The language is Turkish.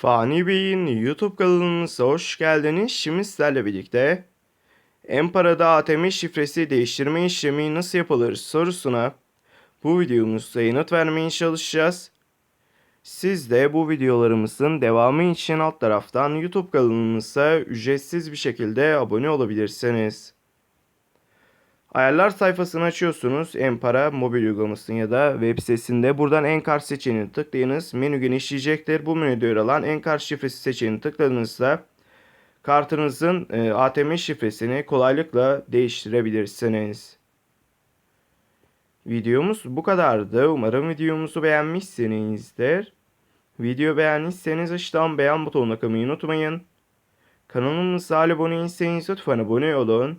Fani Bey'in YouTube kanalımıza hoş geldiniz. Şimdi sizlerle birlikte Empara'da ATM şifresi değiştirme işlemi nasıl yapılır sorusuna bu videomuzda yanıt vermeye çalışacağız. Siz de bu videolarımızın devamı için alt taraftan YouTube kanalımıza ücretsiz bir şekilde abone olabilirsiniz. Ayarlar sayfasını açıyorsunuz. Empara mobil uygulamasını ya da web sitesinde buradan Enkar seçeneğini tıklayınız. Menü genişleyecektir. Bu menüde yer alan Enkar şifresi seçeneğini tıkladığınızda kartınızın e, ATM şifresini kolaylıkla değiştirebilirsiniz. Videomuz bu kadardı. Umarım videomuzu beğenmişsinizdir. Video beğendiyseniz aşağıdan beğen butonuna kılmayı unutmayın. Kanalımıza abone değilseniz lütfen abone olun.